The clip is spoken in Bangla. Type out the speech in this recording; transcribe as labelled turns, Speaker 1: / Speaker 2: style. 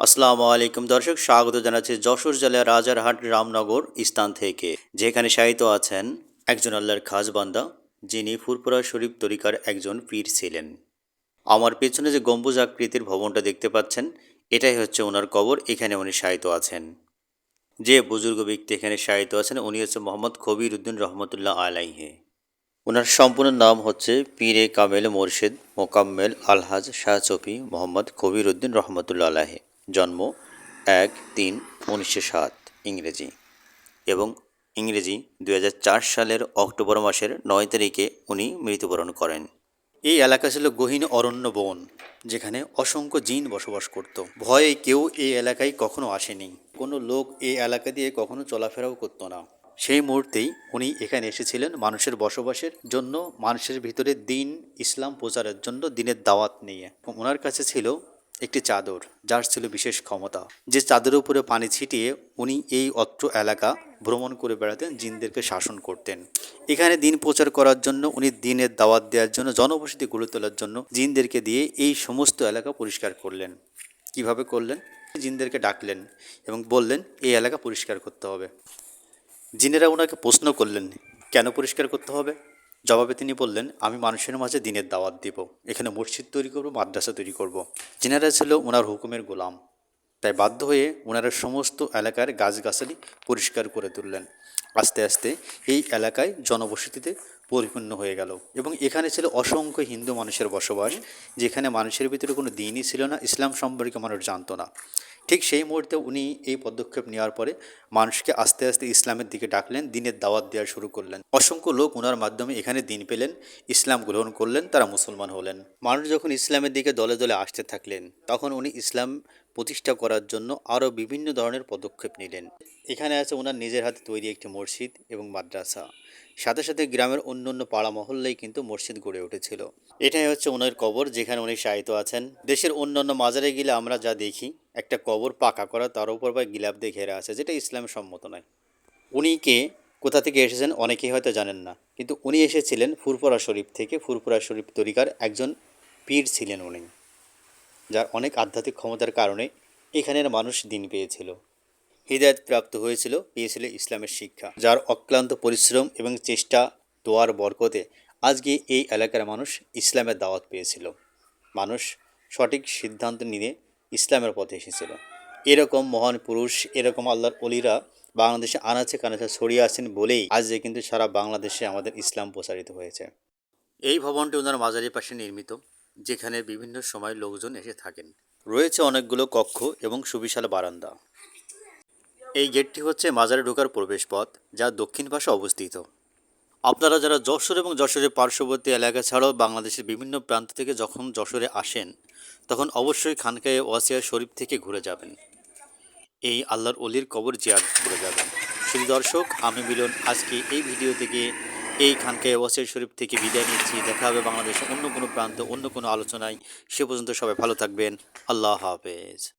Speaker 1: আসসালামু আলাইকুম দর্শক, স্বাগত জানাচ্ছি যশোর জেলার রাজারহাট রামনগর স্থান থেকে। যেখানে শায়িত আছেন একজন আল্লাহর খাস বান্দা, যিনি ফুরপুরা শরীফ তরিকার একজন পীর ছিলেন। আমার পেছনে যে গম্বুজ আকৃতির ভবনটা দেখতে পাচ্ছেন, এটাই হচ্ছে ওনার কবর, এখানে উনি শায়িত আছেন। যে বুজুর্গ ব্যক্তি এখানে শায়িত আছেন, উনি হচ্ছে মোহাম্মদ কবির উদ্দিন রহমতুল্লাহ আলাইহে। ওনার সম্পূর্ণ নাম হচ্ছে পীরে কামেল মোরশেদ মোকাম্মেল আলহাজ শাহ চফি মোহাম্মদ কবির উদ্দিন রহমতুল্লা আলাহে জন্ম এক তিন উনিশশো সাত, ইংরেজি। এবং ইংরেজি দুই হাজার চার সালের অক্টোবর মাসের নয় তারিখে উনি মৃত্যুবরণ করেন। এই এলাকা ছিল গহীন অরণ্য বন, যেখানে অসংখ্য জিন বসবাস করত। ভয়ে কেউ এই এলাকায় কখনো আসেনি। কোনো লোক এই এলাকা দিয়ে কখনো চলাফেরাও করতো না। সেই মুহূর্তেই উনি এখানে এসেছিলেন মানুষের বসবাসের জন্য, মানুষের ভিতরে দিন, ইসলাম প্রচারের জন্য, দিনের দাওয়াত নিয়ে। ওনার কাছে ছিল একটি চাদর, যার ছিল বিশেষ ক্ষমতা। যে চাদরের উপরে পানি ছিটিয়ে উনি এই অত্র এলাকা ভ্রমণ করে বেড়াতেন, জিনদেরকে শাসন করতেন। এখানে দিন প্রচার করার জন্য, উনি দিনের দাওয়াত দেওয়ার জন্য, জনবসতি গড়ে তোলার জন্য জিনদেরকে দিয়ে এই সমস্ত এলাকা পরিষ্কার করলেন। কীভাবে করলেন? জিনদেরকে ডাকলেন এবং বললেন, এই এলাকা পরিষ্কার করতে হবে। জিনেরা ওনাকে প্রশ্ন করলেন, কেন পরিষ্কার করতে হবে? জবাবে তিনি বললেন, আমি মানুষের মাঝে দিনের দাওয়াত দিব। এখানে মসজিদ তৈরি করব, মাদ্রাসা তৈরি করব। যেনারা ছিল ওনার হুকুমের গোলাম। তাই বাধ্য হয়ে ওনারা সমস্ত এলাকার গাছগাছালি পরিষ্কার করে তুললেন। আস্তে আস্তে এই এলাকায় জনবসতিতে পরিপূর্ণ হয়ে গেল। এবং এখানে ছিল অসংখ্য হিন্দু মানুষের বসবাস, যেখানে মানুষের ভিতরে কোনো দিনই ছিল না, ইসলাম সম্পর্কে মানুষ জানতো না। ঠিক সেই মুহূর্তে উনি এই পদক্ষেপ নেওয়ার পরে মানুষকে আস্তে আস্তে ইসলামের দিকে ডাকলেন, দিনের দাওয়াত দেওয়া শুরু করলেন। অসংখ্য লোক ওনার মাধ্যমে এখানে দিন পেলেন, ইসলাম গ্রহণ করলেন, তারা মুসলমান হলেন। মানুষ যখন ইসলামের দিকে দলে দলে আসতে থাকলেন, তখন উনি ইসলাম প্রতিষ্ঠা করার জন্য আরও বিভিন্ন ধরনের পদক্ষেপ নিলেন। এখানে আছে ওনার নিজের হাতে তৈরি একটি মসজিদ এবং মাদ্রাসা। সাথে সাথে গ্রামের অন্য অন্য পাড়া মহল্লেই কিন্তু মসজিদ গড়ে উঠেছিল। এটাই হচ্ছে ওনার কবর যেখানে উনি শায়িত আছেন। দেশের অন্যান্য মাজারে গেলে আমরা যা দেখি, একটা কবর পাকা করা, তার উপর বা গিলাপ দিয়ে ঘেরা আছে, যেটা ইসলাম সম্মত নয়। উনি কে, কোথা থেকে এসেছেন অনেকেই হয়তো জানেন না, কিন্তু উনি এসেছিলেন ফুরপুরা শরীফ থেকে ফুরপুরা শরীফ তরিকার একজন পীর ছিলেন উনি। যার অনেক আধ্যাত্মিক ক্ষমতার কারণে এখানের মানুষ দিন পেয়েছিল। হৃদায়ত প্রাপ্ত হয়েছিল, পেয়েছিল ইসলামের শিক্ষা, যার অক্লান্ত পরিশ্রম এবং চেষ্টা, দোয়ার বরকতে আজকে এই এলাকার মানুষ ইসলামের দাওয়াত পেয়েছিল। মানুষ সঠিক সিদ্ধান্ত নিয়ে ইসলামের পথে এসেছিল। এরকম মহান পুরুষ, এরকম আল্লাহর অলিরা বাংলাদেশে আনাচে কানাচে ছড়িয়ে আছেন বলেই আজ যে কিন্তু সারা বাংলাদেশে আমাদের ইসলাম প্রচারিত হয়েছে। এই ভবনটি ওনার মাজারের পাশে নির্মিত। যেখানে বিভিন্ন সময় লোকজন এসে থাকেন। রয়েছে অনেকগুলো কক্ষ এবং সুবিশাল বারান্দা। এই গেটটি হচ্ছে মাজারে ঢোকার প্রবেশপথ যা দক্ষিণ পাশে অবস্থিত। আপনারা যারা যশোর এবং যশোরের পার্শ্ববর্তী এলাকা ছাড়াও বাংলাদেশের বিভিন্ন প্রান্ত থেকে যখন যশোরে আসেন তখন অবশ্যই খানকায়ে ওয়াসিয়া শরীফ থেকে ঘুরে যাবেন। এই আল্লাহর অলির কবর জিয়ার ঘুরে যাবেন। শুধু দর্শক আমি মিলন আজকে এই ভিডিও থেকে এই খানকে ওয়াসির শরীফ থেকে বিদায় নিচ্ছি। দেখা হবে বাংলাদেশের অন্য কোনো প্রান্ত, অন্য কোনো আলোচনায়। সে পর্যন্ত সবাই ভালো থাকবেন। আল্লাহ হাফেজ।